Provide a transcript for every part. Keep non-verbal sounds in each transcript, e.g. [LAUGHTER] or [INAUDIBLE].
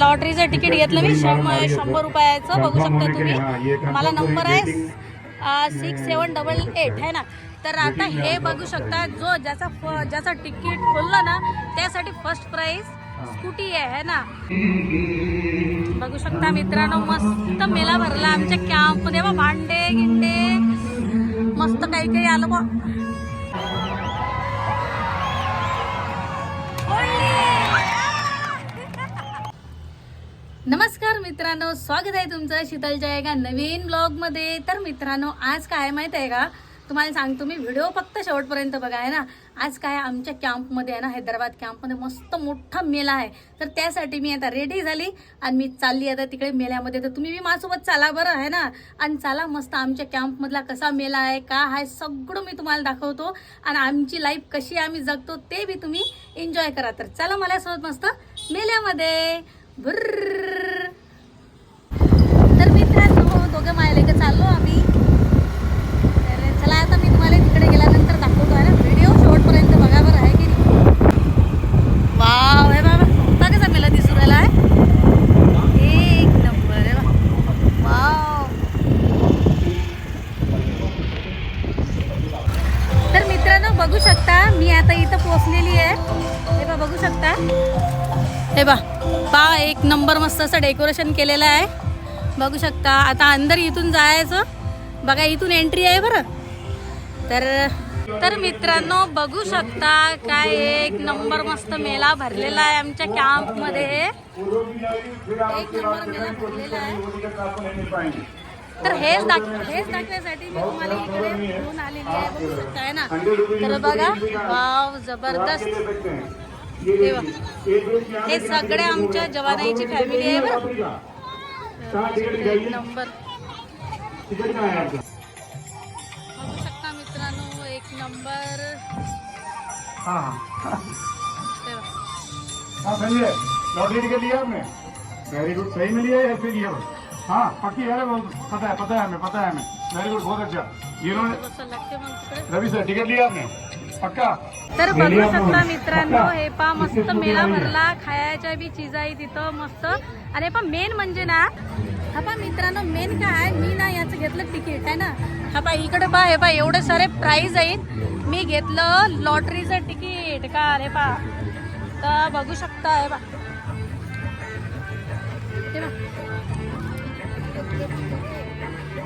लॉटरीचं ticket घेतलं मी शंभर शंभर रुपयाचं बघू शकता तुम्ही. मला नंबर आहे सिक्स सेवन डबल एट आहे ना? तर आता हे बघू शकता जो ज्याचा फ- ज्याचा तिकीट खोललं ना त्यासाठी फर्स्ट प्राइज स्कूटी आहे है ना? बघू शकता मित्रांनो मस्त मेला भरला आमच्या कॅम्पमध्ये. बा भांडे गिंडे मस्त काही काही आलं बा. नमस्कार मित्रांनो स्वागत आहे तुमचं शीतलच्या एका नवीन ब्लॉगमध्ये तर मित्रांनो आज काय आहे माहीत आहे का? तुम्हाला सांगतो मी व्हिडिओ फक्त शेवटपर्यंत बघा आहे ना? आज काय आमच्या कॅम्पमध्ये आहे ना हैदराबाद कॅम्पमध्ये मस्त मोठा मेला आहे. तर त्यासाठी मी आता रेडी झाली आणि मी चालली आता तिकडे मेल्यामध्ये. तर तुम्ही बी माझ्यासोबत चाला बरं आहे ना? आणि चला मस्त आमच्या कॅम्पमधला कसा मेला आहे का आहे सगळं मी तुम्हाला दाखवतो. आणि आमची लाईफ कशी आम्ही जगतो ते बी तुम्ही एन्जॉय करा. तर चला मला सोबत मस्त मेल्यामध्ये. तर मित्रांनो दोघं मायले का चाललो आम्ही तर चला आता मी तुम्हाला तिकडे गेल्यानंतर दाखवतो आहे ना व्हिडिओ शेवटपर्यंत बघा बरं आहे की नाही वाव हे बाबा बघा कसा मेला दिसू राहिला आहे एक नंबर आहे बा वाव तर मित्रांनो बघू शकता मी आता इथं पोचलेली आहे हे बा बघू शकता हे बा पा एक नंबर मस्त असं डेकोरेशन केलेलं आहे. बघू शकता आता अंदर इथून जायचं. बघा इथून एंट्री आहे बरं. तर तर मित्रांनो बघू शकता काय एक नंबर मस्त मेला भरलेला आहे आमच्या कॅम्पमध्ये. एक नंबर मेला भरलेला आहे. तर हेच दाख हेच दाखवण्यासाठी मी तुम्हाला इकडे घेऊन आलेली आहे. बघू शकताय ना? तर बघा वाव जबरदस्त. हे बघ. हे सगळे आमच्या जवानाईची फॅमिली आहे बरं. नंबर. बघू शकता मित्रांनो एक नंबर. हाँ. हाँ हे. हाँ है लॉटरी टिकट लिया आपने वेरी गुड सही में लिया है या फिर लिया हाँ पक्की है पता है पता है हमें पता है हमें. वेरी गुड बहुत अच्छा. ये रवि सर टिकट लिया आपने तर बघू शकता मित्रांनो हे पा मस्त मेला भरला. खायच्या बी चीज आहे तिथं मस्त. आणि पण मेन म्हणजे ना हा पा मित्रांनो मेन काय? मी ना याचं घेतलं तिकीट आहे ना? हा पा इकडे पा हे पा एवढे सारे प्राइज आहेत. मी घेतलं लॉटरीचं तिकीट. का अरे पा तर बघू शकता हे पा पहा.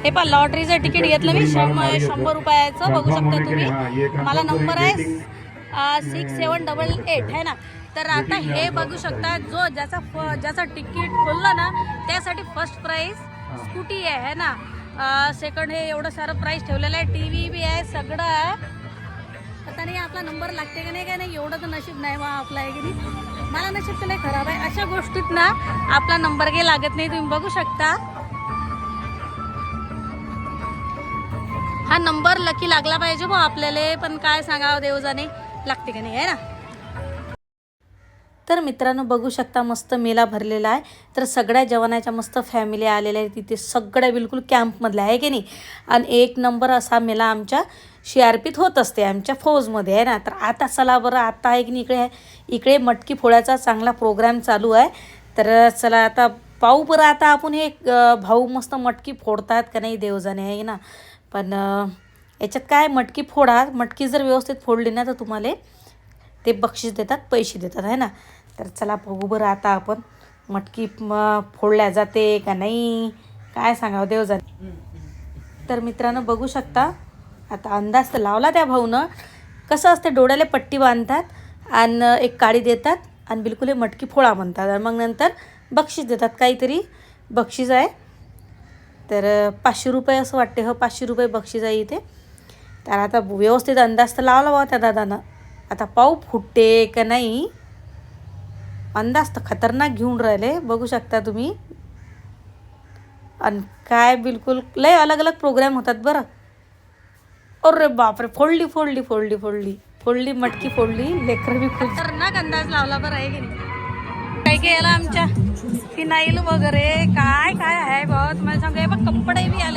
हे पा लॉटरीचं तिकीट घेतलं मी शंभर शंभर रुपयाचं बघू शकता तुम्ही. मला नंबर आहे सिक्स सेवन डबल एट आहे ना? तर आता हे बघू शकता जो ज्याचा फ- ज्याचा तिकीट खोललं ना त्यासाठी फर्स्ट प्राइज स्कूटी आहे है ना? सेकंड हे एवढं सारं प्राइस ठेवलेलं आहे. टी व्ही बी आहे सगळं आहे. आता नाही आपला नंबर लागते का नाही काय नाही एवढं तर नशीब नाही बा आपला आहे की नाही? मला नशीब तर नाही खराब आहे. अशा गोष्टीत ना आपला नंबर काही लागत नाही तुम्ही बघू शकता. हा नंबर लकी लागला पाहिजे बा आपल्याला पण काय सांगावं देवजाने? लागते का नाही आहे ना? तर मित्रांनो बघू शकता मस्त मेला भरलेला आहे. तर सगळ्या जवानाच्या मस्त फॅमिली आलेल्या आहेत तिथे. सगळ्या बिलकुल कॅम्पमधल्या आहे की नाही? आणि एक नंबर असा मेला आमच्या सी आर पीत होत असते आमच्या फौजमध्ये आहे ना? तर आता चला बरं आता आहे की नाही इकडे? इकडे मटकी फोडायचा चांगला प्रोग्राम चालू आहे. तर चला आता पाहू बरं आता आपण हे भाऊ मस्त मटकी फोडतात का नाही देवजाने आहे ना? पण याच्यात काय मटकी फोडा मटकी जर व्यवस्थित फोडली ना तर तुम्हाला ते बक्षीस देतात पैसे देतात आहे ना? तर चला बघू बरं आता आपण मटकी फोडल्या जाते का नाही काय सांगावं देव जाते तर मित्रांनो बघू शकता आता अंदाज तर लावला त्या भाऊनं. कसं असते डोळ्याला पट्टी बांधतात आणि एक काळी देतात आणि बिलकुल हे मटकी फोडा म्हणतात. आणि मग नंतर बक्षीस देतात काहीतरी बक्षीस आहे. तर पाचशे रुपये असं वाटते. हो पाचशे रुपये बक्षीस आहे इथे. तर आता व्यवस्थित अंदाज तर लावला बा त्या दादानं. आता पाऊ फुटते का नाही. अंदाज तर खतरनाक घेऊन राहिले बघू शकता तुम्ही. आणि काय बिलकुल लय अलग अलग प्रोग्राम होतात बरं. अरे बापरे फोडली फोडली फोडली फोडली. फोडली मटकी फोडली लेकर बी खतरनाक अंदाज लावला बरं आहे की नाही. काय काय याला आमच्या? फिनाईल वगैरे काय? सांगू हे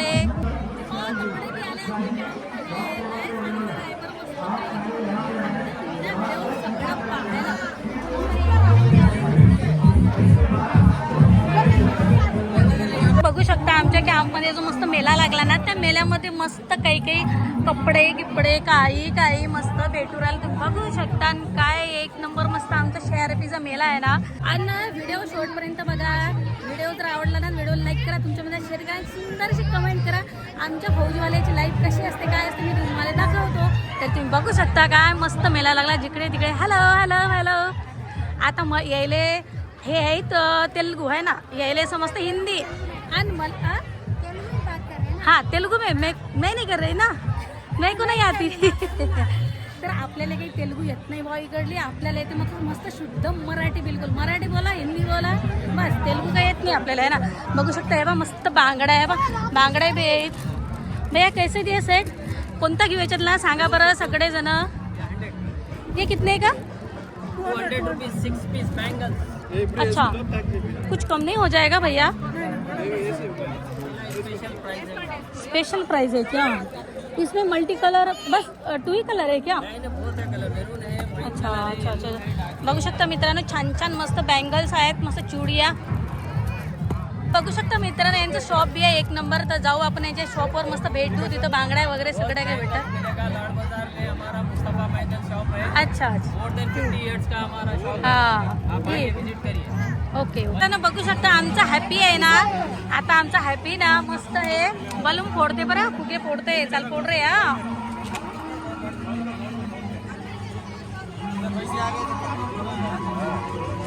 कॅम्पमध्ये जो मस्त मेला लागला ना त्या मेल्यामध्ये मस्त काही काही कपडे गिपडे काही काही मस्त भेटू राहिले तुम्ही बघू शकता आणि काय एक नंबर मस्त आमचा शेअरपीचा मेला आहे ना. आणि व्हिडिओ शॉर्टपर्यंत बघा. व्हिडिओ जर आवडला ना व्हिडिओ लाईक करा. तुमच्यामध्ये शेअर करा सुंदरशी कमेंट करा. आमच्या फौजीवाल्याची लाईफ कशी असते काय असते मी तुम्हाला दाखवतो. तर तुम्ही बघू शकता काय मस्त मेला लागला जिकडे तिकडे. हॅलो हॅलो हॅलो आता मग यायले हे आहेत तेलगू आहे ना? यायले समजतं हिंदी. आणि मला हाँ तेलुगू में मैं मैं नहीं कर रही ना। मैं को नहीं आती। तर आपल्याला काही तेलुगू येत नाही बा इकडली आपल्याला येते. मग मस्त शुद्ध मराठी बिलकुल. मराठी बोला हिंदी बोला. बस तेलुगू काय येत नाही आपल्याला आहे ना? बघू शकता हे बा मस्त बांगडा आहे बा. बांगडा बी. आहेत भैया कैसे दिए सेट कोणता घेऊ याच्यातला सांगा बरं सगळेजण. हे कितने आहे का अच्छा. कुछ कम नहीं हो जाएगा भैया। स्पेशल प्राइस है क्या? इसमें मल्टी कलर बस टू ही कलर है क्या? अच्छा अच्छा अच्छा। बघू शकता मित्रांनो छान छान मस्त बँगल्स आहेत मस्त चुडिया. बघू शकता मित्रांनो यांचं शॉप बी आहे एक नंबर तर जाऊ आपण यांच्या शॉपवर मस्त भेट देऊ तिथं बांगड्या वगैरे सगळ्या काय भेटतात मेरे का लाड बाजार में हमारा मुस्तफा पैदल शॉप है अच्छा अच्छा. है. ओके त्यांना बघू शकता आमचा हॅपी आहे ना? आता आमचा हॅपी ना? मस्त आहे. बलून फोडते बरं फुगे फोडते. चाल फोड रे हा.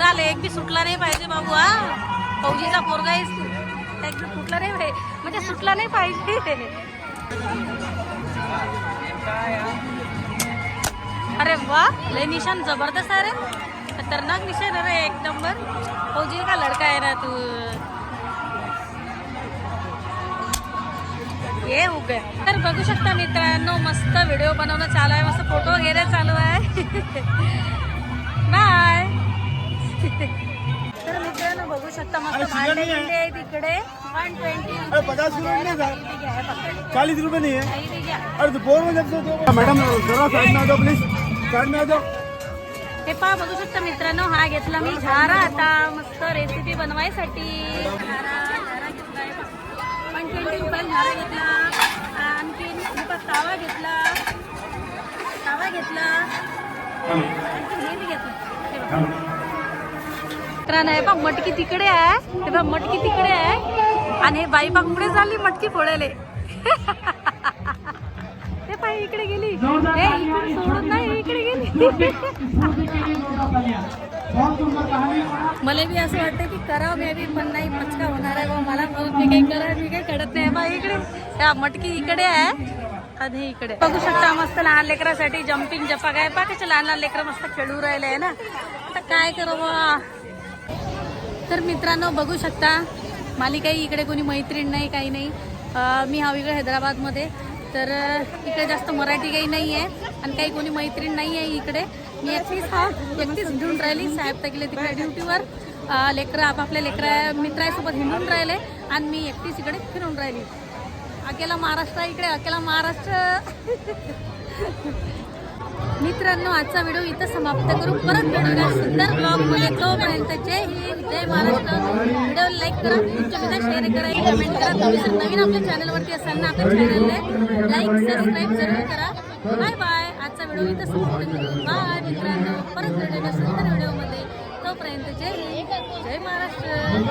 चाल एक बी सुटला नाही पाहिजे बाबू हा. फौजीचा पोरगा आहेस तू. एक बी फुटला नाही पाहिजे. म्हणजे सुटला नाही पाहिजे. अरे वा लय निशान जबरदस्त आहे रे. खतरनाक निशान आहे रे एक नंबर. फौजी का लडका आहे ना तू? ये हो गया तर बघू शकता मित्रांनो मस्त व्हिडिओ बनवणं चालू आहे मस्त फोटो वगैरे चालू आहे. बाय. तर मित्रांनो बघू शकता मस्त आहे तिकडे. वन ट्वेंटी पचास रुपये चालीस रुपए नहीं है अरे में जब से दो मैडम जरा साइड में आ जाओ प्लीज साइड में आ जाओ हे पहा बघू शकता मित्रांनो हा घेतला मी झारा आता मस्त रेसिपी बनवायसाठी. वन ट्वेंटी रुपये झारा घेतला तावा घेतला तावा घेतला आणखीन हे बी घेतलं. बघा. मित्रांनो हे पहा मटकी तिकडे आहे हे पहा मटकी तिकडे आहे. आणि हे बाई पा कुठे झाली मटकी फोडायले. [LAUGHS] ते पाय इकडे गेली. ए इकडे सोडून नाही इकडे गेली. मला बी असं वाटतं की करावं मी बी पण नाही पचका होणार आहे बा. मला मी काही करा मी काही कळत नाही. बा इकडे. त्या मटकी इकडे आहे. आणि इकडे. बघू शकता मस्त लहान लेकरासाठी जम्पिंग जपा काय पा कसे लहान लहान लेकरं मस्त खेळू राहिले आहे ना. आता काय करू बा? तर मित्रांनो बघू शकता. मला काही इकडे कोणी मैत्रीण नाही काही नाही. मी हा इकडे हैदराबादमध्ये. तर इकडे जास्त मराठी काही नाही आहे आणि काही कोणी मैत्रीण नाही आहे इकडे. मी एकटीच हा एकटीच हिंडून राहिली. साहेब तर गेले तिकडे ड्युटीवर. लेकरं आपापल्या लेकर मित्रासोबत हिंडून राहिले आणि मी एकटीच इकडे फिरून राहिली. अकेला महाराष्ट्र इकडे अकेला महाराष्ट्र. [LAUGHS] मित्रांनो आजचा व्हिडिओ इथं समाप्त करू. परत भेटूया सुंदर ब्लॉगमध्ये तोपर्यंत जय हिंद जय महाराष्ट्र. व्हिडिओ लाईक करा तुमच्या मित्र शेअर करा. कमेंट करा. तुम्ही जर नवीन आपल्या चॅनलवरती असाल ना आपल्या चॅनलने लाईक सबस्क्राईब जरूर करा. बाय बाय आजचा व्हिडिओ इथं समाप्त करू. बाय मित्रांनो. परत भेटूया सुंदर व्हिडिओमध्ये तोपर्यंत जय हिंद जय महाराष्ट्र.